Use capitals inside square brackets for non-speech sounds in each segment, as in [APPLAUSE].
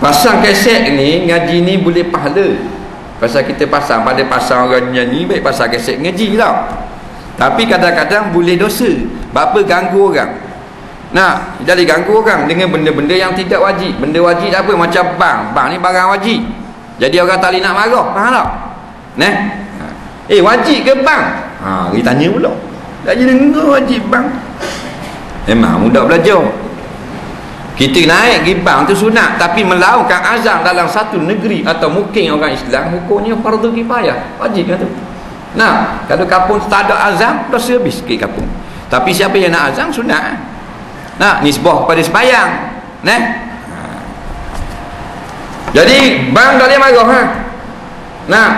pasang keset ni ngaji ni boleh pahala. Pasal kita pasang pada pasang orang nyanyi baik pasang keset ngaji tau tapi kadang-kadang boleh dosa. Apa ganggu orang? Nah jadi ganggu orang dengan benda-benda yang tidak wajib. Benda wajib apa? Macam bang. Bang ni barang wajib. Jadi orang tak nak marah. Faham tak? Nah eh wajib ke bang? Ha dia tanya pula. Tak jadi wajib bang. Memang mudah belajar kita naik gibang tu sunat tapi melakukan azam dalam satu negeri atau mungkin orang Islam hukumnya fardu kifayah. Wajib kan tu nah kalau kampung tak ada azam dosa habis sikit kampung. Tapi siapa yang nak azam sunat. Nah nisbah kepada sembahyang nah. Jadi bang tak boleh marah ha? nah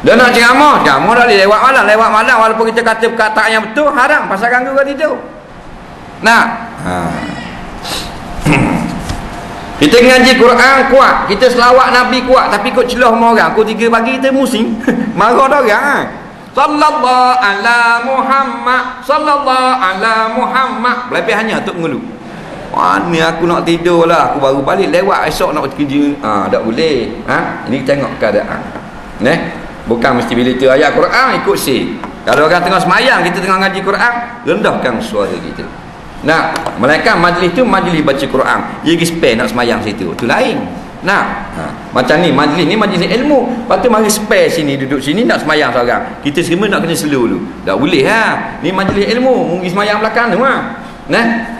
dia nak ceramah ceramah dah lewat malam lewat malam. Walaupun kita kata perkataan yang betul haram. Pasal ganggu kan itu nah. Ha. Kita ngaji Quran kuat, kita selawat Nabi kuat tapi kok celah sama orang, kok tiga pagi kita musim. [LAUGHS] Marah dah orang. Ha? Sallallahu ala Muhammad, sallallahu ala Muhammad. Lebih hanya untuk ngulu. Mana aku nak tidur lah, aku baru balik lewat esok nak kerja. Ah, ha, tak boleh. Ha? Ini tengok keadaan. Neh, bukan mesti bila tu ayat Quran ikut si. Kalau orang tengah semayang, kita tengah ngaji Quran, rendahkan suara kita. Nah, mereka majlis tu majlis baca Quran. Dia pergi spare nak semayang situ. Itu lain. Nah, ha. macam ni majlis ni majlis ilmu. Lepas tu mari spare sini duduk sini nak semayang seorang. Kita semua nak kena slow dulu. Tak boleh ha. Ni majlis ilmu, mungkin semayang belakang tu ha. Nah.